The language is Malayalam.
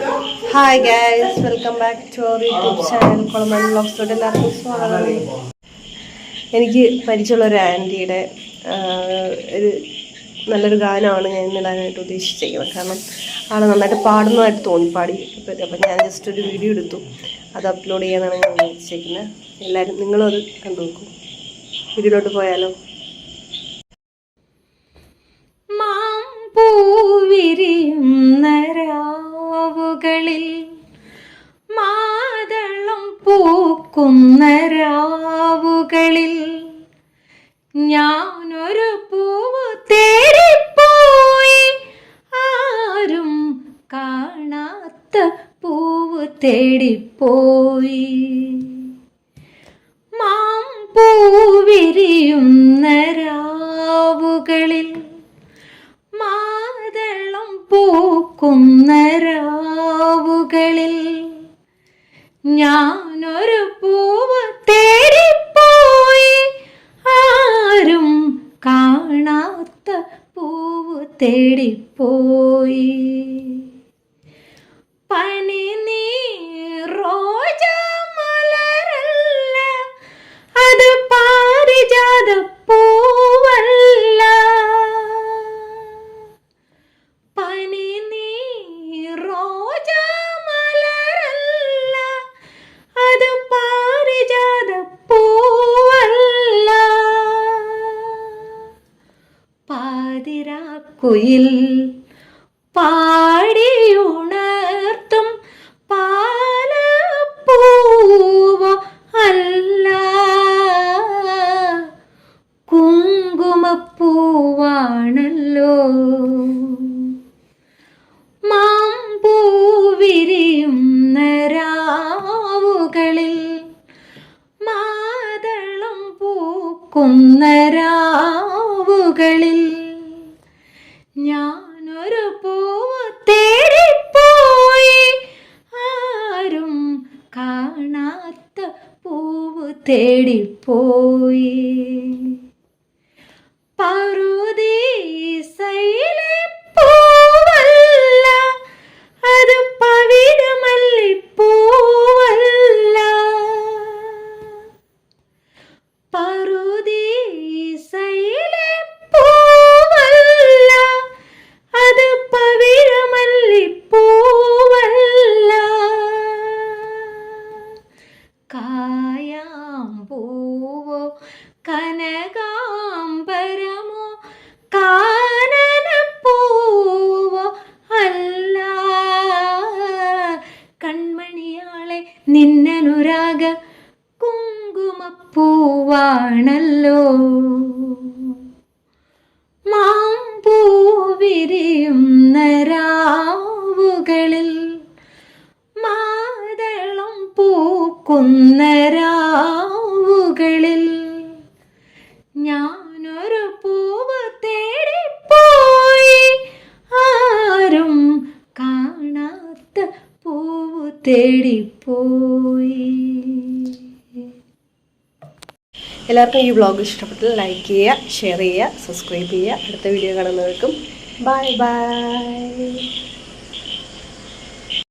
Hi guys welcome back to our YouTube channel Kulamon ബ്ലോഗ്സിലോട്ട് എല്ലാവർക്കും സ്വാഗതം. എനിക്ക് പരിചയമുള്ള ഒരു ആന്റിയുടെ ഒരു നല്ലൊരു ഗാനമാണ് ഞാൻ ഇന്നിടാനായിട്ട് ഉദ്ദേശിച്ചിരിക്കുന്നത്. കാരണം ആൾ നന്നായിട്ട് പാടുന്നതായിട്ട് തോന്നി പാടി അപ്പം ഞാൻ ജസ്റ്റ് ഒരു വീഡിയോ എടുത്തു. അത് അപ്ലോഡ് ചെയ്യാനാണ് ഞാൻ ഉദ്ദേശിച്ചിരിക്കുന്നത്. എല്ലാവരും നിങ്ങളും അത് കണ്ടു നോക്കൂ. വീഡിയോയിലോട്ട് പോയാലോ? പൂക്കുന്ന രാവുകളിൽ ഞാനൊരു പൂവ് തേടിപ്പോയി. ആരും കാണാത്ത പൂവ് തേടിപ്പോയി. മാമ്പൂവിരിയുന്ന രാവുകളിൽ മാതളം പൂക്കുന്ന ഞാനൊരു പൂവ് തേടിപ്പോയി. ആരും കാണാത്ത പൂവ് തേടിപ്പോയി. പനി പാതിരാക്കുയിൽ പാടിയുണർത്തും പാലപ്പൂവ അല്ല. കുങ്കുമപ്പൂവാണല്ലോ. മാമ്പൂവിരിയുന്ന മാതളം പൂക്കുന്ന രാവുകളിൽ ഞാനൊരു പൂവ് തേടിപ്പോയി. ആരും കാണാത്ത പൂവ് തേടിപ്പോയി. പറുദീസയിലെ കായാമ്പൂവോ കനകാംബരമോ? കാനനപ്പൂവോ? അല്ല. കൺമണിയാളെ നിന്നനുരാഗ കുങ്കുമപ്പൂവാണല്ലോ. മാമ്പൂവിരിയുന്ന പൂക്കുന്ന രാവുകളിൽ ഞാനൊരു പൂവ് തേടിപ്പോയി. ആരും കാണാത്ത പൂവ് തേടിപ്പോയി. എല്ലാവർക്കും ഈ വ്ളോഗ് ഇഷ്ടപ്പെട്ടാൽ ലൈക്ക് ചെയ്യുക ഷെയർ ചെയ്യുക സബ്സ്ക്രൈബ് ചെയ്യുക. അടുത്ത വീഡിയോ കാണുന്നവർക്കും ബൈ ബൈ.